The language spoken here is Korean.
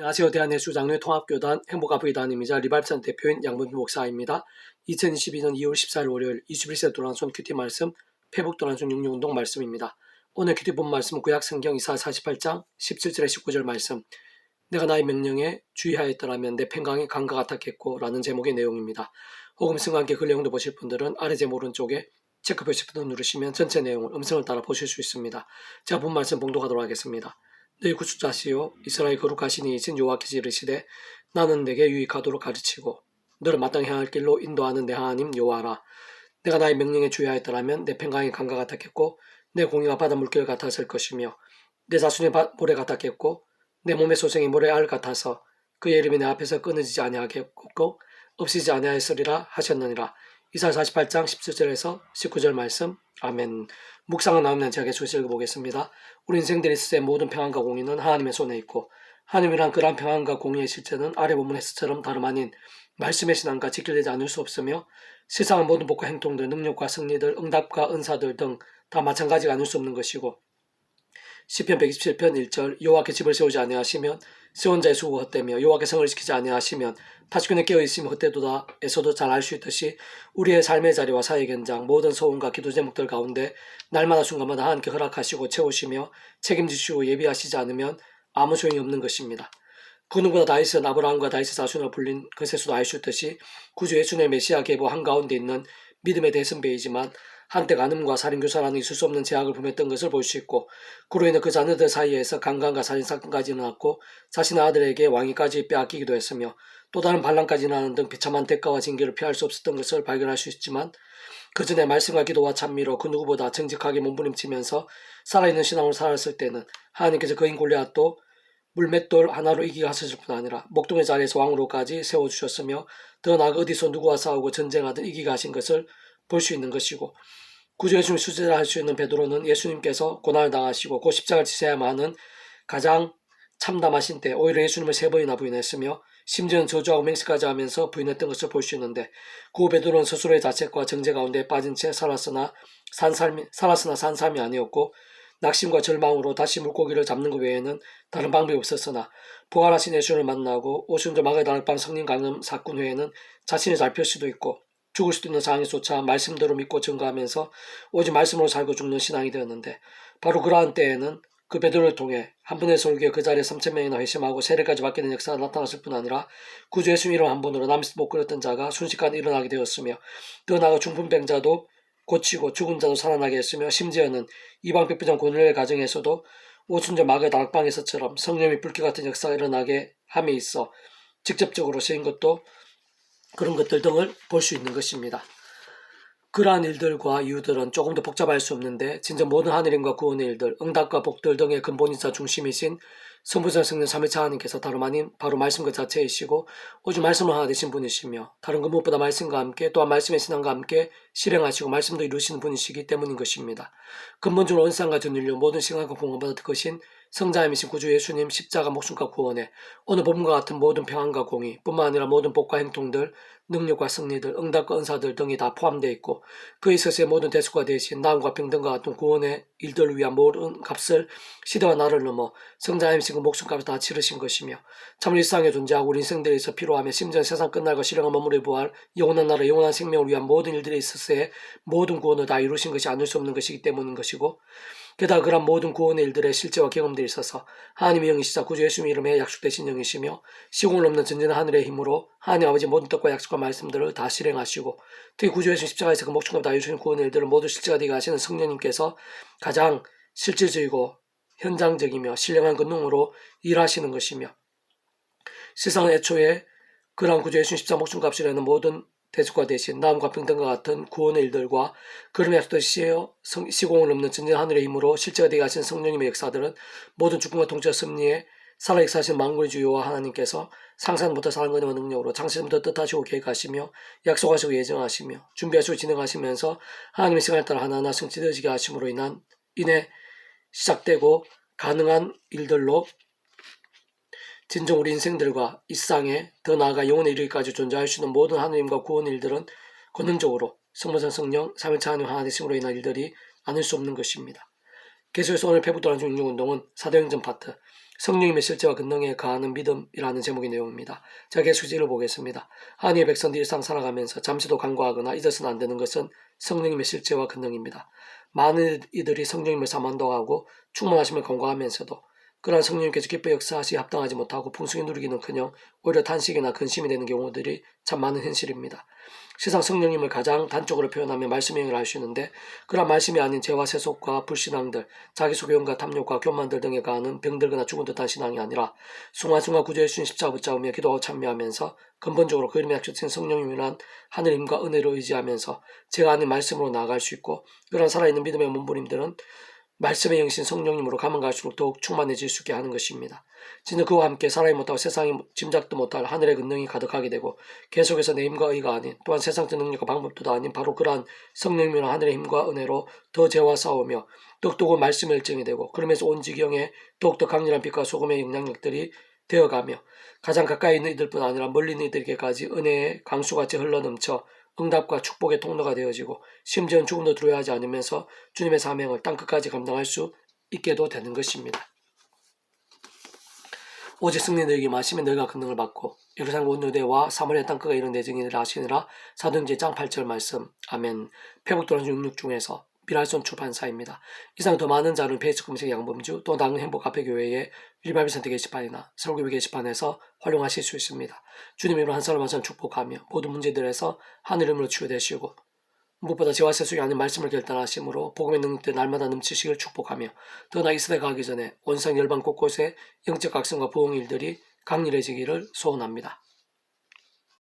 안녕하세요. 대한예수 장로의 통합교단 행복아부의단임이자 리발산 대표인 양문주 목사입니다. 2022년 2월 14일 월요일 21세 도란손 큐티 말씀 페북 도란손 육류운동 말씀입니다. 오늘 큐티 본 말씀은 구약 성경 이사 48장 17절에 19절 말씀 내가 나의 명령에 주의하였더라면 내 평강이 강과 같았겠고 라는 제목의 내용입니다. 음성과 함께 그 내용도 보실 분들은 아래 제목 오른쪽에 체크 표시 버튼 누르시면 전체 내용을 음성을 따라 보실 수 있습니다. 제가 본 말씀 봉독하도록 하겠습니다. 너희 구주자시요 이스라엘 거룩하신 이신 여호와께서 이르시되 나는 내게 유익하도록 가르치고 너를 마땅히 향할 길로 인도하는 내 하나님 여호와라. 내가 나의 명령에 주의하였더라면 내 평강이 강과 같았겠고 내 공의가 바다 물결 같았을 것이며 내 자손이 바- 모래 같았겠고 내 몸의 소생이 모래 알 같아서 그의 이름이 내 앞에서 끊어지지 아니하겠고 없이지 아니하였으리라 하셨느니라 이사 48장 17절에서 19절 말씀 아멘 묵상을 나오면 제가 계속 읽어보겠습니다. 우리 인생들의 있을 모든 평안과 공의는 하나님의 손에 있고 하나님이란 그러한 평안과 공의의 실체는 아래 본문 에서처럼 다름 아닌 말씀의 신앙과 지킬되지 않을 수 없으며 세상의 모든 복과 행동들, 능력과 승리들, 응답과 은사들 등 다 마찬가지가 아닐 수 없는 것이고 시편 127편 1절 여호와께 집을 세우지 아니하시면 세운 자의 수고 헛되며 여호와께 성을 지키지 아니하시면 타시군에 깨어 있으면 헛되도다 에서도 잘 알 수 있듯이 우리의 삶의 자리와 사회 현장 모든 소원과 기도 제목들 가운데 날마다 순간마다 하나님께 허락하시고 채우시며 책임지시고 예비하시지 않으면 아무 소용이 없는 것입니다. 그 누구보다 다윗은 아브라함과 다윗의 자손으로 불린 그세수도 알 수 있듯이 구주 예수의 메시아 계보 한가운데 있는 믿음의 대선배이지만 한때 간음과 살인교사라는 있을 수 없는 제약을 범했던 것을 볼 수 있고 그로 인해 그 자녀들 사이에서 강간과 살인사건까지 일어났고 자신의 아들에게 왕위까지 빼앗기기도 했으며 또 다른 반란까지 일어나는 등 비참한 대가와 징계를 피할 수 없었던 것을 발견할 수 있지만 그 전에 말씀과 기도와 찬미로 그 누구보다 정직하게 몸부림치면서 살아있는 신앙으로 살았을 때는 하나님께서 그인 골리앗도 물맷돌 하나로 이기게 하셨을 뿐 아니라 목동의 자리에서 왕으로까지 세워주셨으며 더 나아가 어디서 누구와 싸우고 전쟁하든 이기게 하신 것을 볼 수 있는 것이고 구주 예수님 수제를 할 수 있는 베드로는 예수님께서 고난을 당하시고 그 십자가를 지셔야만 하는 가장 참담하신 때 오히려 예수님을 세 번이나 부인했으며 심지어는 저주하고 맹세까지 하면서 부인했던 것을 볼 수 있는데 그 베드로는 스스로의 자책과 정죄 가운데 빠진 채 살았으나 산 삶이 살았으나 산 삶이 아니었고 낙심과 절망으로 다시 물고기를 잡는 것 외에는 다른 방법이 없었으나 부활하신 예수를 만나고 오순절 마가다락방 성령 강림 사건 후에는 자신이 잡힐 수도 있고 죽을 수도 있는 상황에조차 말씀대로 믿고 증거하면서 오직 말씀으로 살고 죽는 신앙이 되었는데 바로 그러한 때에는 그 베드로를 통해 한 분의 설교에 그 자리에 3천 명이나 회심하고 세례까지 받게 된 역사가 나타났을 뿐 아니라 구주 예수 이름 한 번으로 남에서 못 그렸던 자가 순식간에 일어나게 되었으며 더 나아가 중풍병자도 고치고 죽은 자도 살아나게 했으며 심지어는 이방 백부장 고넬의 가정에서도 오순절 마가 다락방에서처럼 성령의 불길 같은 역사가 일어나게 함에 있어 직접적으로 쓰인 것도 그런 것들 등을 볼 수 있는 것입니다. 그러한 일들과 이유들은 조금 더 복잡할 수 없는데 진짜 모든 하늘임과 구원의 일들, 응답과 복들 등의 근본이자 중심이신 성부전 성령 삼위차 하나님께서 다름 아닌 바로 말씀 그 자체이시고 오직 말씀을 하나 되신 분이시며 다른 그 무엇보다 말씀과 함께 또한 말씀의 신앙과 함께 실행하시고 말씀도 이루시는 분이시기 때문인 것입니다. 근본적으로 언상과 전율료 모든 시간과 더 크신 성자임이신 구주 예수님 십자가 목숨과 구원에 오늘 본문과 같은 모든 평안과 공의 뿐만 아니라 모든 복과 행동들 능력과 승리들 응답과 은사들 등이 다 포함되어 있고 그에 있어서의 모든 대수가 되신 나음과 평등과 같은 구원의 일들을 위한 모든 값을 시대와 나를 넘어 성자임이신 그 목숨값을 다 치르신 것이며 참으로 일상에 존재하고 우리 인생들에서 필요하며 심지어 세상 끝날과 실행을 머무르 부할 영원한 나라 영원한 생명을 위한 모든 일들에 있어서의 모든 구원을 다 이루신 것이 아닐 수 없는 것이기 때문인 것이고 게다가 그런 모든 구원의 일들의 실제와 경험들이 있어서 하나님의 영이시자 구주 예수님 이름에 약속되신 영이시며 시공을 넘는 전진한 하늘의 힘으로 하나님 아버지 모든 뜻과 약속과 말씀들을 다 실행하시고 특히 구주 예수님 십자가에서 그 목숨과 다 이루신 구원의 일들을 모두 실제가 되게 하시는 성령님께서 가장 실질적이고 현장적이며 신령한 그 능으로 일하시는 것이며 세상은 애초에 그러한 구주 예수님 십자가 목숨값이라는 모든 대속과 대신 나음과 평등과 같은 구원의 일들과 그름의 약속되시어 시공을 넘는 전진 하늘의 힘으로 실제가 되게 하신 성령님의 역사들은 모든 죽음과 통치와 섭리에 살아 역사하신 만군의 주요와 하나님께서 상상 못할 사랑과 능력으로 장시부터 뜻하시고 계획하시며 약속하시고 예정하시며 준비하시고 진행하시면서 하나님의 시간에 따라 하나하나 성취되어지게 하심으로 인한 인해 시작되고 가능한 일들로 진정 우리 인생들과 이 세상에 더 나아가 영혼의 이르기까지 존재할 수 있는 모든 하나님과 구원의 일들은 권능적으로 성모전 성령 삼일차 하나님 하나 되심으로 인한 일들이 아닐 수 없는 것입니다. 계속해서 오늘 페북도란 중용운동은 사도행전 파트 성령님의 실제와 근능에 가하는 믿음이라는 제목의 내용입니다. 자, 계속 읽어보겠습니다. 하나님의 백성들이 일상 살아가면서 잠시도 간과하거나 잊어서는 안 되는 것은 성령님의 실제와 근능입니다. 많은 이들이 성령님을 사만도하고 충만하심을 간과하면서도 그러한 성령님께서 기뻐 역사하시 합당하지 못하고 풍성히 누리기는커녕 오히려 탄식이나 근심이 되는 경우들이 참 많은 현실입니다. 세상 성령님을 가장 단적으로 알수 있는데 그러한 말씀이 아닌 죄와 세속과 불신앙들, 자기소개용과 탐욕과 교만들 등에 가하는 병들거나 죽은 듯한 신앙이 아니라 순간순간 구주의 주신 십자가 붙잡으며 기도하고 참여하면서 근본적으로 그 이름에 약속된 성령님이란 하늘 힘과 은혜로 의지하면서 제가 아는 말씀으로 나아갈 수 있고 그런 살아있는 믿음의 몸부림들은 말씀의 영신 성령님으로 가면 갈수록 더욱 충만해질 수 있게 하는 것입니다. 진짜 그와 함께 사람이 못하고 세상이 짐작도 못할 하늘의 근능이 가득하게 되고 계속해서 내 힘과 의가 아닌 또한 세상적 능력과 방법도 아닌 바로 그러한 성령님이나 하늘의 힘과 은혜로 더 죄와 싸우며 똑똑한 말씀의 일정이 되고 그러면서 온 지경에 더욱더 강렬한 빛과 소금의 영향력들이 되어가며 가장 가까이 있는 이들뿐 아니라 멀리 있는 이들에게까지 은혜의 강수같이 흘러넘쳐 응답과 축복의 통로가 되어지고 심지어는 죽음도 두려워하지 않으면서 주님의 사명을 땅끝까지 감당할 수 있게도 되는 것입니다. 오직 승리 너에게 마시면 너희가 권능을 받고 예루살렘 온 유대와 사마리아 땅끝에 이른 내 증인이라 하시니라 사도행전 장 8절 말씀 아멘 회복도란 66 중에서 미랄손 출판사입니다. 이상 더 많은 자료는 페이스 검색 양범주 또 다른 행복 카페 교회의 일발비 선택 게시판이나 설교비 게시판에서 활용하실 수 있습니다. 주님으로 한 사람 한 사람 축복하며 모든 문제들에서 하늘 이름으로 치유되시고 무엇보다 죄와 세속이 아닌 말씀을 결단하심으로 복음의 능력들 날마다 넘치시길 축복하며 더 나 이 시대가 가기 전에 온상 열방 곳곳에 영적 각성과 부흥 일들이 강렬해지기를 소원합니다.